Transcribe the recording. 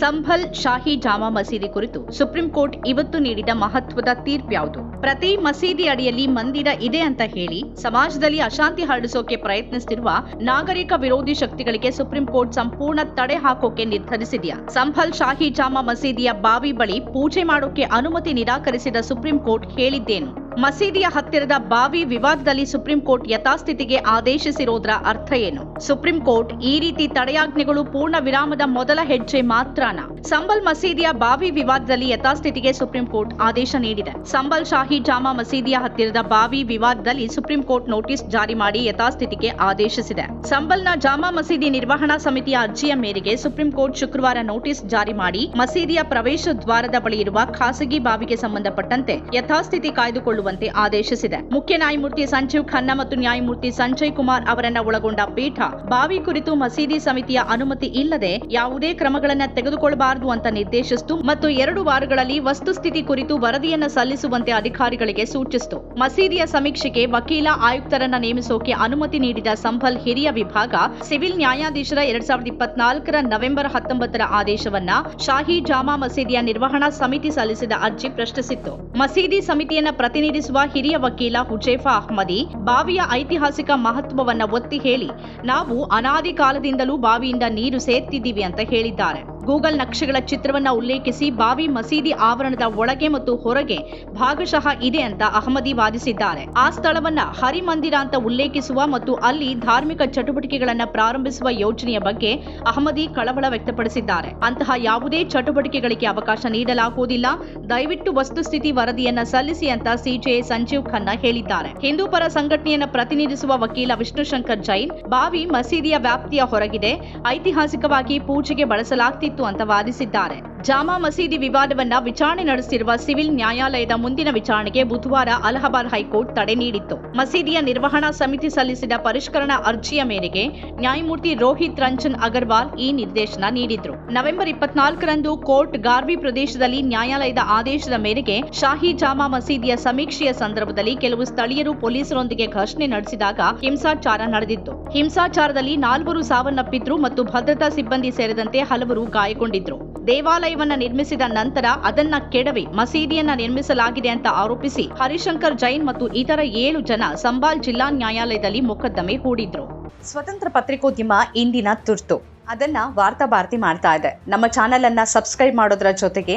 ಸಂಭಲ್ ಶಾಹಿ ಜಾಮಾ ಮಸೀದಿ ಕುರಿತು supreme court ಇವತ್ತು ನೀಡಿದ ಮಹತ್ವದ ತೀರ್ಪು ಯಾವುದು? ಪ್ರತಿ ಮಸೀದಿ ಅಡಿಯಲ್ಲಿ ಮಂದಿರ ಇದೆ ಅಂತ ಹೇಳಿ ಸಮಾಜದಲ್ಲಿ ಅಶಾಂತಿ ಹರಡಿಸೋಕೆ ಪ್ರಯತ್ನಿಸುತ್ತಿರುವ ನಾಗರಿಕ ವಿರೋಧಿ ಶಕ್ತಿಗಳಿಗೆ ಸುಪ್ರೀಂ ಕೋರ್ಟ್ ಸಂಪೂರ್ಣ ತಡೆ ಹಾಕೋಕೆ ನಿರ್ಧರಿಸಿದೆಯಾ? ಸಂಭಲ್ ಶಾಹಿ ಜಾಮಾ ಮಸೀದಿಯ ಬಾವಿ ಬಳಿ ಪೂಜೆ ಮಾಡೋಕೆ ಅನುಮತಿ ನಿರಾಕರಿಸಿದ ಸುಪ್ರೀಂ ಕೋರ್ಟ್ ಹೇಳಿದ್ದೇನು? ಮಸೀದಿಯ ಹತ್ತಿರದ ಬಾವಿ ವಿವಾದದಲ್ಲಿ ಸುಪ್ರೀಂ ಕೋರ್ಟ್ ಯಥಾಸ್ಥಿತಿಗೆ ಆದೇಶಿಸಿರೋದ್ರ ಅರ್ಥ ಏನು? ಸುಪ್ರೀಂ ಕೋರ್ಟ್ ಈ ರೀತಿ ತಡೆಯಾಜ್ಞೆಗಳು ಪೂರ್ಣ ವಿರಾಮದ ಮೊದಲ ಹೆಜ್ಜೆ ಮಾತ್ರನ? ಸಂಬಲ್ ಮಸೀದಿಯ ಬಾವಿ ವಿವಾದದಲ್ಲಿ ಯಥಾಸ್ಥಿತಿಗೆ ಸುಪ್ರೀಂ ಕೋರ್ಟ್ ಆದೇಶ ನೀಡಿದೆ. ಸಂಬಲ್ ಶಾಹಿ ಜಾಮಾ ಮಸೀದಿಯ ಹತ್ತಿರದ ಬಾವಿ ವಿವಾದದಲ್ಲಿ ಸುಪ್ರೀಂ ಕೋರ್ಟ್ ನೋಟಿಸ್ ಜಾರಿ ಮಾಡಿ ಯಥಾಸ್ಥಿತಿಗೆ ಆದೇಶಿಸಿದೆ. ಸಂಬಲ್ನ ಜಾಮಾ ಮಸೀದಿ ನಿರ್ವಹಣಾ ಸಮಿತಿಯ ಅರ್ಜಿಯ ಮೇರೆಗೆ ಸುಪ್ರೀಂ ಕೋರ್ಟ್ ಶುಕ್ರವಾರ ನೋಟಿಸ್ ಜಾರಿ ಮಾಡಿ ಮಸೀದಿಯ ಪ್ರವೇಶ ದ್ವಾರದ ಬಳಿ ಇರುವ ಖಾಸಗಿ ಬಾವಿಗೆ ಸಂಬಂಧಪಟ್ಟಂತೆ ಯಥಾಸ್ಥಿತಿ ಕಾಯ್ದುಕೊಳ್ಳುವಂತೆ ಆದೇಶಿಸಿದೆ. ಮುಖ್ಯ ನ್ಯಾಯಮೂರ್ತಿ ಸಂಜೀವ್ ಖನ್ನಾ ಮತ್ತು ನ್ಯಾಯಮೂರ್ತಿ ಸಂಜಯ್ ಕುಮಾರ್ ಅವರನ್ನ ಒಳಗೊಂಡ ಪೀಠ, ಬಾವಿ ಕುರಿತು ಮಸೀದಿ ಸಮಿತಿಯ ಅನುಮತಿ ಇಲ್ಲದೆ ಯಾವುದೇ ಕ್ರಮಗಳನ್ನ ತೆಗೆದುಕೊಳ್ಳಬಾರದು ಅಂತ ನಿರ್ದೇಶಿಸಿತು ಮತ್ತು ಎರಡು ವಾರಗಳಲ್ಲಿ ವಸ್ತುಸ್ಥಿತಿ ಕುರಿತು ವರದಿಯನ್ನ ಸಲ್ಲಿಸುವಂತೆ ಅಧಿಕಾರಿಗಳಿಗೆ ಸೂಚಿಸಿತು. ಮಸೀದಿಯ ಸಮೀಕ್ಷೆಗೆ ವಕೀಲ ಆಯುಕ್ತರನ್ನ ನೇಮಿಸೋಕೆ ಅನುಮತಿ ನೀಡಿದ ಸಂಭಲ್ ಹಿರಿಯ ವಿಭಾಗ, ಸಿವಿಲ್ ನ್ಯಾಯಾಧೀಶರ ಎರಡ್ ಸಾವಿರದ ಇಪ್ಪತ್ನಾಲ್ಕರ ನವೆಂಬರ್ ಹತ್ತೊಂಬತ್ತರ ಆದೇಶವನ್ನ ಶಾಹಿ ಜಾಮಾ ಮಸೀದಿಯ ನಿರ್ವಹಣಾ ಸಮಿತಿ ಸಲ್ಲಿಸಿದ ಅರ್ಜಿ ಪ್ರಶ್ನಿಸಿತ್ತು. ಮಸೀದಿ ಸಮಿತಿಯನ್ನ ಪ್ರತಿನಿಧಿಸುವ ಹಿರಿಯ ವಕೀಲ ಹುಜೇಫಾ ಅಹ್ಮದಿ ಬಾವಿಯ ಐತಿಹಾಸಿಕ ಮಹತ್ವವನ್ನ ಒತ್ತಿ ಹೇಳಿ, ನಾವು ಅನಾದಿ ಕಾಲದಿಂದಲೂ ಬಾವಿಯಿಂದ ನೀರು ಸೇರ್ತಿದ್ದೀವಿ ಅಂತ ಹೇಳಿದ್ದಾರೆ. ಗೂಗಲ್ ನಕ್ಷೆಗಳ ಚಿತ್ರವನ್ನ ಉಲ್ಲೇಖಿಸಿ ಬಾವಿ ಮಸೀದಿ ಆವರಣದ ಒಳಗೆ ಮತ್ತು ಹೊರಗೆ ಭಾಗಶಃ ಇದೆ ಅಂತ ಅಹಮದಿ ವಾದಿಸಿದ್ದಾರೆ. ಆ ಸ್ಥಳವನ್ನ ಹರಿಮಂದಿರ ಅಂತ ಉಲ್ಲೇಖಿಸುವ ಮತ್ತು ಅಲ್ಲಿ ಧಾರ್ಮಿಕ ಚಟುವಟಿಕೆಗಳನ್ನ ಪ್ರಾರಂಭಿಸುವ ಯೋಜನೆಯ ಬಗ್ಗೆ ಅಹಮದಿ ಕಳವಳ ವ್ಯಕ್ತಪಡಿಸಿದ್ದಾರೆ. ಅಂತಹ ಯಾವುದೇ ಚಟುವಟಿಕೆಗಳಿಗೆ ಅವಕಾಶ ನೀಡಲಾಗುವುದಿಲ್ಲ. ದಯವಿಟ್ಟು ವಸ್ತುಸ್ಥಿತಿ ವರದಿಯನ್ನ ಸಲ್ಲಿಸಿ ಅಂತ ಸಿಜೆ ಸಂಜೀವ್ ಖನ್ನಾ ಹೇಳಿದ್ದಾರೆ. ಹಿಂದೂ ಪರ ಸಂಘಟನೆಯನ್ನ ಪ್ರತಿನಿಧಿಸುವ ವಕೀಲ ವಿಷ್ಣುಶಂಕರ್ ಜೈನ್, ಬಾವಿ ಮಸೀದಿಯ ವ್ಯಾಪ್ತಿಯ ಹೊರಗಿದೆ. ಐತಿಹಾಸಿಕವಾಗಿ ಪೂಜೆಗೆ ಬಳಸಲಾಗ್ತಿತ್ತು. ಅಂತ ವಾದಿಸಿದ್ದಾರೆ. ಜಾಮಾ ಮಸೀದಿ ವಿವಾದವನ್ನ ವಿಚಾರಣೆ ನಡೆಸಿರುವ ಸಿವಿಲ್ ನ್ಯಾಯಾಲಯದ ಮುಂದಿನ ವಿಚಾರಣೆಗೆ ಬುಧವಾರ ಅಲಹಾಬಾದ್ ಹೈಕೋರ್ಟ್ ತಡೆ ನೀಡಿತ್ತು. ಮಸೀದಿಯ ನಿರ್ವಹಣಾ ಸಮಿತಿ ಸಲ್ಲಿಸಿದ ಪರಿಷ್ಕರಣಾ ಅರ್ಜಿಯ ಮೇರೆಗೆ ನ್ಯಾಯಮೂರ್ತಿ ರೋಹಿತ್ ರಂಜನ್ ಅಗರ್ವಾಲ್ ಈ ನಿರ್ದೇಶನ ನೀಡಿದ್ರು. ನವೆಂಬರ್ ಇಪ್ಪತ್ನಾಲ್ಕರಂದು ಕೋರ್ಟ್ ಗಾರ್ವಿ ಪ್ರದೇಶದಲ್ಲಿ ನ್ಯಾಯಾಲಯದ ಆದೇಶದ ಮೇರೆಗೆ ಶಾಹಿ ಜಾಮಾ ಮಸೀದಿಯ ಸಮೀಕ್ಷೆಯ ಸಂದರ್ಭದಲ್ಲಿ ಕೆಲವು ಸ್ಥಳೀಯರು ಪೊಲೀಸರೊಂದಿಗೆ ಘರ್ಷಣೆ ನಡೆಸಿದಾಗ ಹಿಂಸಾಚಾರ ನಡೆದಿತ್ತು. ಹಿಂಸಾಚಾರದಲ್ಲಿ ನಾಲ್ವರು ಸಾವನ್ನಪ್ಪಿದ್ರು ಮತ್ತು ಭದ್ರತಾ ಸಿಬ್ಬಂದಿ ಸೇರಿದಂತೆ ಹಲವರು ಗಾಯಗೊಂಡಿದ್ರು. ದೇವಾಲಯವನ್ನ ನಿರ್ಮಿಸಿದ ನಂತರ ಅದನ್ನ ಕೆಡವಿ ಮಸೀದಿಯನ್ನ ನಿರ್ಮಿಸಲಾಗಿದೆ ಅಂತ ಆರೋಪಿಸಿ ಹರಿಶಂಕರ್ ಜೈನ್ ಮತ್ತು ಇತರ ಏಳು ಜನ ಸಂಬಾಲ್ ಜಿಲ್ಲಾ ನ್ಯಾಯಾಲಯದಲ್ಲಿ ಮೊಕದ್ದಮೆ ಹೂಡಿದ್ರು. ಸ್ವತಂತ್ರ ಪತ್ರಿಕೋದ್ಯಮ ಇಂದಿನ ತುರ್ತು. ಅದನ್ನ ವಾರ್ತಾ ಭಾರತಿ ಮಾಡ್ತಾ ಇದೆ. ನಮ್ಮ ಚಾನೆಲ್ ಅನ್ನ ಸಬ್ಸ್ಕ್ರೈಬ್ ಮಾಡೋದ್ರ ಜೊತೆಗೆ